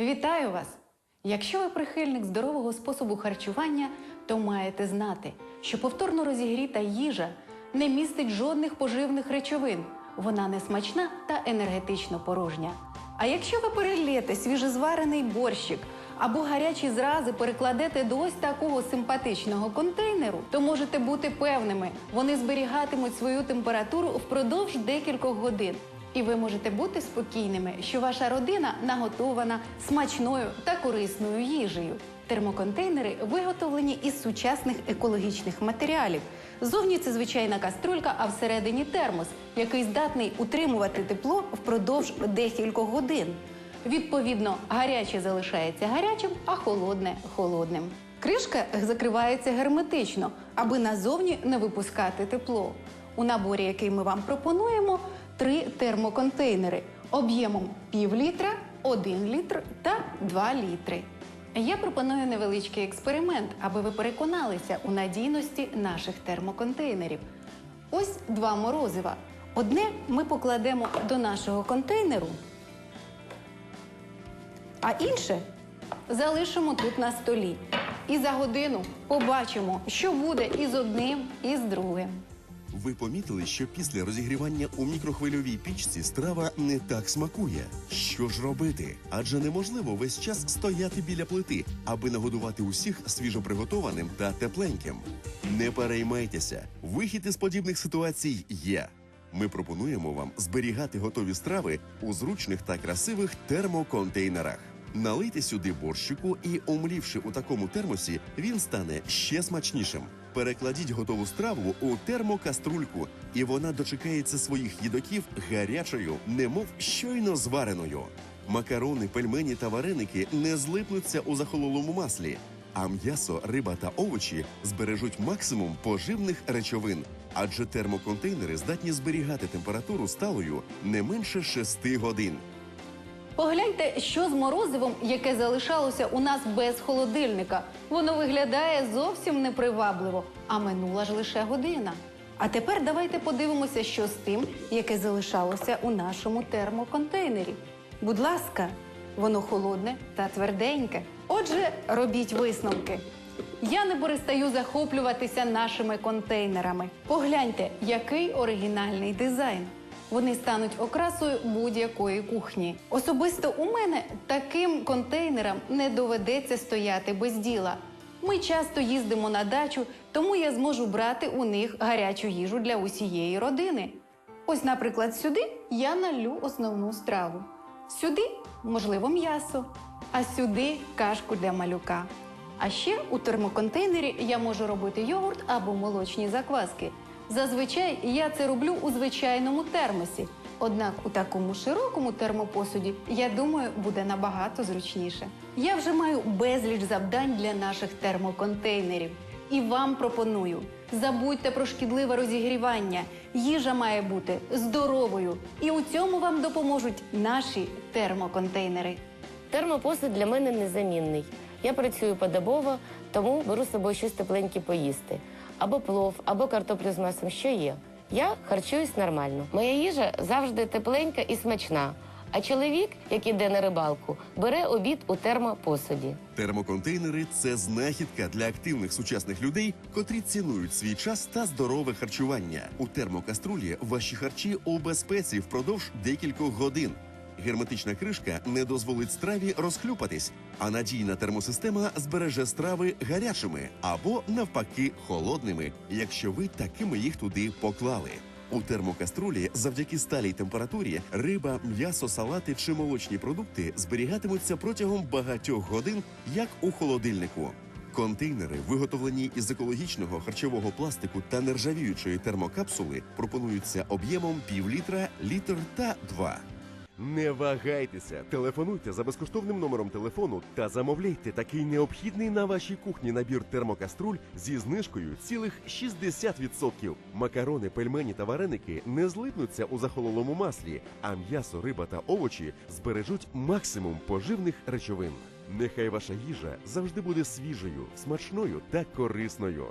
Вітаю вас! Якщо ви прихильник здорового способу харчування, то маєте знати, що повторно розігріта їжа не містить жодних поживних речовин. Вона не смачна та енергетично порожня. А якщо ви перельєте свіжезварений борщик або гарячі зрази перекладете до ось такого симпатичного контейнеру, то можете бути певними, вони зберігатимуть свою температуру впродовж декількох годин. І ви можете бути спокійними, що ваша родина наготована смачною та корисною їжею. Термоконтейнери виготовлені із сучасних екологічних матеріалів. Зовні це звичайна каструлька, а всередині термос, який здатний утримувати тепло впродовж декількох годин. Відповідно, гаряче залишається гарячим, а холодне холодним. Кришка закривається герметично, аби назовні не випускати тепло. У наборі, який ми вам пропонуємо, три термоконтейнери об'ємом пів літра, 1 літр та 2 літри. Я пропоную невеличкий експеримент, аби ви переконалися у надійності наших термоконтейнерів. Ось два морозива. Одне ми покладемо до нашого контейнеру, а інше залишимо тут на столі. І за годину побачимо, що буде із одним і з другим. Ви помітили, що після розігрівання у мікрохвильовій пічці страва не так смакує. Що ж робити? Адже неможливо весь час стояти біля плити, аби нагодувати усіх свіжоприготованим та тепленьким. Не переймайтеся, вихід із подібних ситуацій є. Ми пропонуємо вам зберігати готові страви у зручних та красивих термоконтейнерах. Налийте сюди борщику і, омлівши у такому термосі, він стане ще смачнішим. Перекладіть готову страву у термокаструльку, і вона дочекається своїх їдоків гарячою, немов щойно звареною. Макарони, пельмені та вареники не злипнуться у захололому маслі, а м'ясо, риба та овочі збережуть максимум поживних речовин, адже термоконтейнери здатні зберігати температуру сталою не менше 6 годин. Погляньте, що з морозивом, яке залишалося у нас без холодильника. Воно виглядає зовсім непривабливо, а минула ж лише година. А тепер давайте подивимося, що з тим, яке залишалося у нашому термоконтейнері. Будь ласка, воно холодне та тверденьке. Отже, робіть висновки. Я не перестаю захоплюватися нашими контейнерами. Погляньте, який оригінальний дизайн. Вони стануть окрасою будь-якої кухні. Особисто у мене таким контейнерам не доведеться стояти без діла. Ми часто їздимо на дачу, тому я зможу брати у них гарячу їжу для усієї родини. Ось, наприклад, сюди я налю основну страву. Сюди, можливо, м'ясо, а сюди кашку для малюка. А ще у термоконтейнері я можу робити йогурт або молочні закваски. Зазвичай я це роблю у звичайному термосі. Однак у такому широкому термопосуді, я думаю, буде набагато зручніше. Я вже маю безліч завдань для наших термоконтейнерів. І вам пропоную: забудьте про шкідливе розігрівання. Їжа має бути здоровою. І у цьому вам допоможуть наші термоконтейнери. Термопосуд для мене незамінний. Я працюю подобово, тому беру з собою щось тепленьке поїсти. Або плов, або картоплю з м'ясом, що є. Я харчуюсь нормально. Моя їжа завжди тепленька і смачна. А чоловік, який йде на рибалку, бере обід у термопосуді. Термоконтейнери це знахідка для активних сучасних людей, котрі цінують свій час та здорове харчування. У термокаструлі ваші харчі у безпеці впродовж декількох годин. Герметична кришка не дозволить страві розхлюпатись, а надійна термосистема збереже страви гарячими або навпаки холодними, якщо ви такими їх туди поклали. У термокаструлі завдяки сталій температурі риба, м'ясо, салати чи молочні продукти зберігатимуться протягом багатьох годин, як у холодильнику. Контейнери, виготовлені із екологічного харчового пластику та нержавіючої термокапсули, пропонуються об'ємом пів літра, літр та два. Не вагайтеся, телефонуйте за безкоштовним номером телефону та замовляйте такий необхідний на вашій кухні набір термокаструль зі знижкою цілих 60%. Макарони, пельмені та вареники не злипнуться у захололому маслі, а м'ясо, риба та овочі збережуть максимум поживних речовин. Нехай ваша їжа завжди буде свіжою, смачною та корисною.